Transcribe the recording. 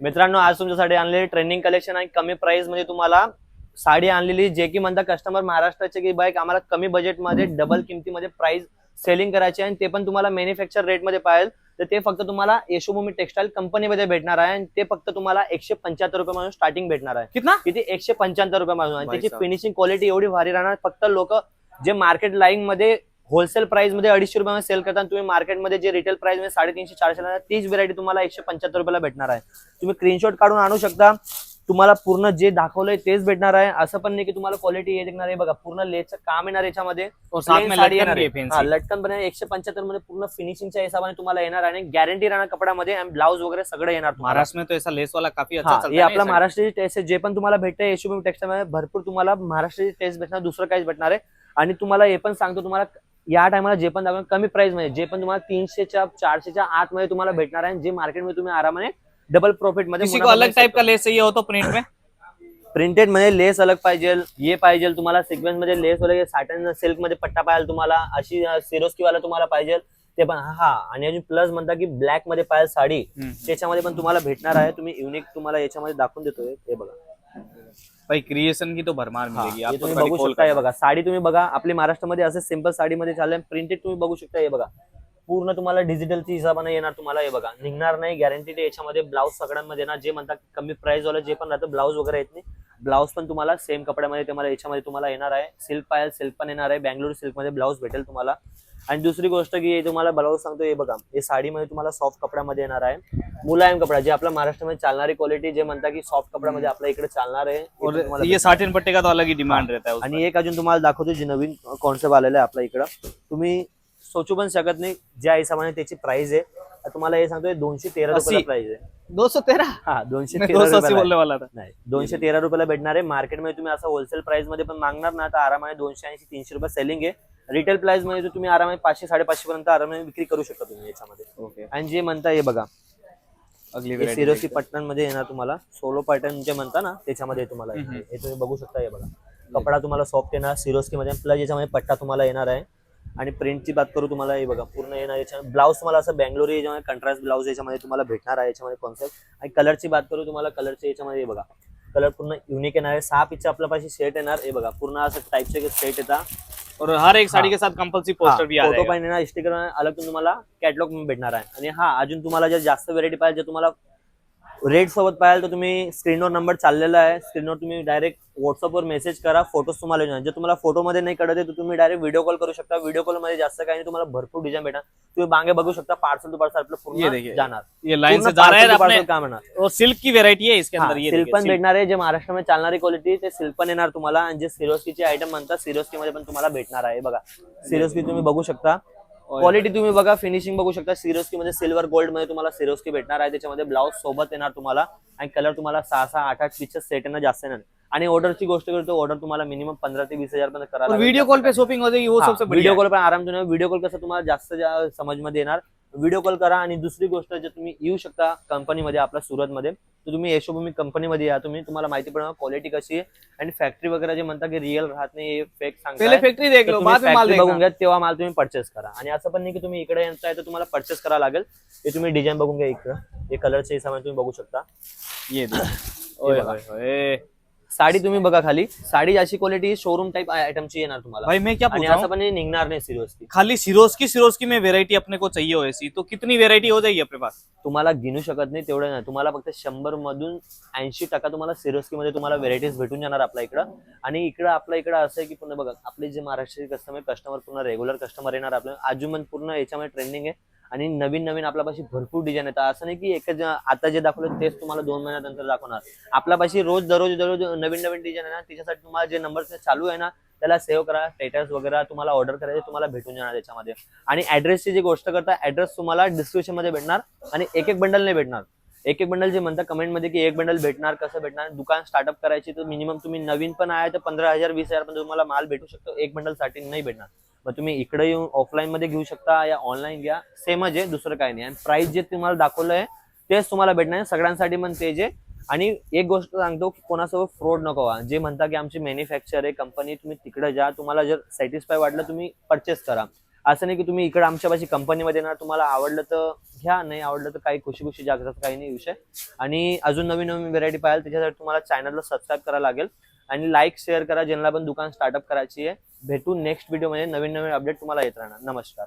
मित्रांनो आज तुमच्यासाठी आणलेली ट्रेंडिंग कलेक्शन आणि कमी प्राइसमध्ये तुम्हाला साडी आणलेली जे की म्हणता कस्टमर महाराष्ट्राचे की बाईक आम्हाला कमी बजेटमध्ये डबल किमतीमध्ये प्राइस सेलिंग करायची आहे आणि ते पण तुम्हाला मॅन्युफॅक्चर रेटमध्ये पाहिजे. तर ते फक्त तुम्हाला यशोभूमी टेक्सटाईल कंपनीमध्ये भेटणार आहे आणि ते फक्त तुम्हाला एकशे पंच्याहत्तर रुपयापासून स्टार्टिंग भेटणार आहे. कितना? किती? एकशे पंच्याहत्तर रुपयापासून आणि भाई त्याची. फिनिशिंग क्वालिटी एवढी भारी राहणार. फक्त लोक जे मार्केट लाईन मध्ये होलसेल प्राइसमध्ये अडीचशे रुपयामध्ये सेल करतात तुम्ही मार्केटमध्ये जे रिटेल प्राइसमध्ये साडेतीनशे चारशे तीच व्हेरायटी तुम्हाला एकशे पंच्याहत्तर रुपयाला भेटणार आहे. तुम्ही स्क्रीनशॉट काढून आणू शकता. तुम्हाला पूर्ण जे दाखवलंय तेच भेटणार आहे. असं पण नाही की तुम्हाला क्वालिटी येणार आहे. बघा पूर्ण लेसचं काम येणार याच्यामध्ये. लटकन है लटकन पण एकशे पंच्याहत्तरमध्ये पूर्ण फिनिशिंगच्या हिशोबाने तुम्हाला येणार आणि गॅरंटी राहणार कपड्यामध्ये आणि ब्लाऊज वगैरे सगळं येणार. महाराष्ट्र तो ऐसा लेस वाला काफी हा, आपला महाराष्ट्राची टेस्ट जे पण तुम्हाला भेटतं यशोभूमी टेक्सटाईल मध्ये भरपूर तुम्हाला महाराष्ट्राची टेस्ट भेटणार दुसरं काहीच भेटणार आहे. आणि तुम्हाला हे पण सांगतो तुम्हाला या टायमाला जे पण दाखवणार कमी प्राइसमध्ये जे पण तुम्हाला तीनशेच्या चारशेच्या आतमध्ये तुम्हाला भेटणार आहे जे मार्केटमध्ये तुम्ही आरामाने डबल प्रॉफिटमध्ये अलग टाइप का लेस चाहिए हो तो प्रिंट में? प्रिंटेडमध्ये लेस अलग पाहिजे ये पाहिजे तुम्हाला सिक्वेन्समध्ये लेस वगैरे साटन सिल्कमध्ये पट्टा पाहिजे तुम्हाला अशी सिरोस्की वाला तुम्हाला पाहिजे ते पण हा आणि अजून प्लस म्हणता की ब्लॅकमध्ये पाहिजे साडी त्याच्यामध्ये पण तुम्हाला भेटणार आहे तुम्ही युनिक तुम्हाला याच्यामध्ये दाखवून देतोय हे बघा. भाई क्रिएशन की तो भरमार मिलेगी हे तुम्ही बघू शकता हे बघा. साडी तुम्ही बघा आपली महाराष्ट्रामध्ये असं सिंपल साडीमध्ये चाललंय प्रिंटेड तुम्ही बघू शकता हे बघा. पूर्ण तुम्हाला डिजिटलची हिसाबाने येणार तुम्हाला हे बघा. निघणार नाही गॅरंटी याच्यामध्ये ब्लाऊज सगळ्यांमध्ये येणार. जे म्हणतात कमी प्राइस वाला जे पण राहतं ब्लाऊज वगैरे येत नाही. ब्लाऊज पण तुम्हाला सेम कपड्यामध्ये तुम्हाला याच्यामध्ये तुम्हाला येणार आहे. सिल्क पायल सिल्क पण येणार आहे. बँगलोर सिल्कमध्ये ब्लाऊज भेटेल तुम्हाला. आणि दुसरी गोष्ट की हे तुम्हाला ब्लाऊज सांगतो हे बघा हे साडीमध्ये तुम्हाला सॉफ्ट कपड्यामध्ये येणार आहे. मुलायम कपडा जे आपल्या महाराष्ट्रामध्ये चालणारी क्वालिटी जे म्हणतात की सॉफ्ट कपड्यामध्ये आपल्या इकडे चालणार आहे हे ये साटिन पट्टे का तो अलग ही डिमांड रहता है। आणि एक अजून तुम्हाला दाखवतो जे नवीन कॉन्सेप्ट आलेलं आहे आपल्या इकडं. तुम्ही सोचू पण शकत नाही ज्या हिशोबाने त्याची प्राइस आहे. तुम्हाला हे सांगतोय दोनशे तेरा. रुपयाला प्राइस आहे. हा दोनशे तेरा दो सौ अस्सी रुपयाला. बोलने आहे. वाला था नाही दोनशे तेरा रुपयाला भेटणार आहे. मार्केटमध्ये तुम्ही असं होलसेल प्राइसमध्ये पण मागणार ना तर आरामाने दोनशे ऐंशी तीनशे रुपये सेलिंग आहे. रिटेल प्राइसमध्ये तर तुम्ही आरामाने पाचशे साडेपाचशे पर्यंत आरामाने विक्री करू शकता तुम्ही याच्यामध्ये. ओके आणि जे म्हणता हे बघा अगली हे variety सिरोसी पॅटर्नमध्ये येणार तुम्हाला. सोलो पॅटर्न जे म्हणता ना त्याच्यामध्ये तुम्हाला. हे तुम्ही बघू शकता हे बघा. कपडा तुम्हाला सॉफ्ट येणार सिरोस्की मध्ये. प्लस याच्यामध्ये पट्टा तुम्हाला येणार आहे. आणि प्रिंटची बात करू तुम्हाला हे बघा पूर्ण येणार याच्या ब्लाऊज तुम्हाला असं बँगलोरी याच्यामध्ये कंट्रास्ट ब्लाऊज याच्यामध्ये तुम्हाला भेटणार आहे याच्यामध्ये कॉन्सेप्ट आणि कलरची बात करू तुम्हाला कलरच्या याच्यामध्ये हे बघा. कलर पूर्ण युनिक येणार आहे. सहा पीसच्या आपल्या पाशी सेट येणार हे बघा. पूर्ण असं टाईपचे सेट येतात. और हर एक साड़ी। के साथ कंपल्सरी पोस्टर भी आ फोटो पण येणार स्टिकर अलग तुम्हाला कॅटलॉग भेटणार आहे आणि हा अजून तुम्हाला जर जास्त व्हेरायटी पाहिजे तुम्हाला रेट सोबत पाहिजे तर तुम्ही स्क्रीनवर नंबर चाललेला आहे. स्क्रीनवर तुम्ही डायरेक्ट व्हॉट्सअपवर मेसेज करा. फोटोज तुम्हाला येणार. जर तुम्हाला फोटोमध्ये नाही कळत आहे तर तुम्ही डायरेक्ट व्हिडिओ कॉल करू शकता. व्हिडिओ कॉलमध्ये जास्त काही नाही तुम्हाला भरपूर डिझाईन भेटणार. तुम्ही बांगे बघू शकता पार्सल टू पार्सल आपलं पूर्ण. जाणार. ये लाइन से जा रहा है काम येणार. और सिल्क की वेरायटी है इसके अंदर ये सिल्क पण. भेटणार आहे जे महाराष्ट्रामध्ये चालणारी क्वालिटी ते सिल्क पण येणार तुम्हाला. आणि जे सिरोस्कीचे आयटम म्हणतात सिरोस्की मध्ये पण तुम्हाला भेटणार आहे. बघा. सिरोस्की तुम्ही बघू शकता. क्वालिटी तुम्ही बघा फिनिशिंग बघू शकता. सिरोस्की मध्ये सिल्वर गोल्डमध्ये तुम्हाला सिरोस्की भेटणार आहे. त्याच्यामध्ये ब्लाऊज सोबत येणार तुम्हाला. आणि कलर तुम्हाला सहा सहा आठ आठ पीसचे सेट येणार जास्त येणार आणि ऑर्डरची गोष्ट करतो ऑर्डर तुम्हाला मिनिमम पंधरा ते वीस हजार पर्यंत करायला वीडियो कॉल पे शॉपिंग हो बढ़िया. व्हिडिओ। कॉल पण आराम व्हिडिओ कॉल कसं तुम्हाला जास्त समजमध्ये येणार व्हिडिओ कॉल करा आणि दुसरी गोष्ट जर तुम्ही येऊ शकता कंपनीमध्ये आपल्या सुरतमध्ये तर तुम्ही यशोभूमी कंपनीमध्ये या. तुम्ही तुम्हाला माहिती पडणार क्वालिटी कशी आहे. आणि फॅक्टरी वगैरे जे म्हणता की रिअल राहत नाही फेक सांगता फैक्ट्री देख लो बाद में माल बघून घ्या तेव्हा माल तुम्ही परचेस करा. आणि असं पण नाही की तुम्ही इकडे येताय तर तुम्हाला परचेस करावं लागेल. हे तुम्ही डिझाईन बघून घ्या इकडं. हे कलरच्या हिसाबाने तुम्ही बघू शकता. ये साडी तुम्ही बघा खाली. साडी अशी क्वालिटी शोरूम टाईप आयटमची येणार तुम्हाला. भाई मैं क्या आणि पूछ रहा असं हूँ पण हे निघणार नाही सिरियसली खाली सिरोस्की सिरोस्की में वेरायटी अपने को चाहिए हो ऐसी? तो कितनी वेरायटी हो जाएगी अपने पास? तुम्हाला गिनू शकत नाही तेवढं नाही. तुम्हाला फक्त शंभर मधून ऐंशी टक्का तुम्हाला सिरोस्की मध्ये तुम्हाला व्हेरायटीज भेटून जाणार आपल्या इकडं. आणि इकडं आपल्या इकडं असं आहे की पुन्हा बघा आपले जे महाराष्ट्राचे कस्टमर कस्टमर पूर्ण रेग्युलर कस्टमर येणार आपलं अजून पूर्ण याच्यामध्ये ट्रेंडिंग आहे. आणि नवीन नवीन आपल्यापाशी भरपूर डिझाईन येतात. असं नाही की एकच आता जे दाखवलं तेच तुम्हाला दोन महिन्यानंतर दाखवणार. आपल्यापाशी रोज दररोज दररोज नवीन नवीन डिझाईन आहे ना त्याच्यासाठी तुम्हाला जे नंबर चालू आहे ना त्याला सेव्ह करा स्टेटस वगैरे तुम्हाला ऑर्डर करायचे तुम्हाला भेटून जाणार त्याच्यामध्ये. आणि ऍड्रेसची जी गोष्ट करता ऍड्रेस तुम्हाला डिस्क्रिप्शनमध्ये भेटणार आणि एक एक बंडल नाही भेटणार. एक एक बंडल जे म्हणतात कमेंटमध्ये की एक बंडल भेटणार कसं भेटणार दुकान स्टार्टअप करायची तर मिनिमम तुम्ही नवीन पण आहे तर पंधरा हजार वीस हजार पण तुम्हाला माल भेटू शकतो एक बंडलसाठी नाही भेटणार. मग तुम्ही इकडे येऊन ऑफलाईन मध्ये घेऊ शकता या ऑनलाईन घ्या. सेमच आहे दुसरं काही नाही. आणि प्राइस जे तुम्हाला दाखवलं आहे तेच तुम्हाला भेटणार. आहे सगळ्यांसाठी पण तेच आहे आणि एक गोष्ट सांगतो की कोणासोबत फ्रॉड नको व्हा. जे म्हणता की आमची मॅन्युफॅक्चर आहे कंपनी तुम्ही तिकडे जा. तुम्हाला जर सॅटिस्फाय वाटलं तुम्ही परचेस करा. असं नाही की तुम्ही इकडे आमच्यापाशी कंपनीमध्ये येणार. तुम्हाला आवडलं तर घ्या. नाही आवडलं तर काही खुशी खुशी जागतात काही नाही विषय. आणि अजून नवीन नवीन व्हेरायटी पाहिजे त्याच्यासाठी तुम्हाला चॅनलला सबस्क्राईब करायला लागेल. आणि लाईक शेअर करा. ज्यांना पण दुकान स्टार्टअप करायची आहे भेटू नेक्स्ट व्हिडिओमध्ये नवीन नवीन अपडेट तुम्हाला येत राहणार. नमस्कार.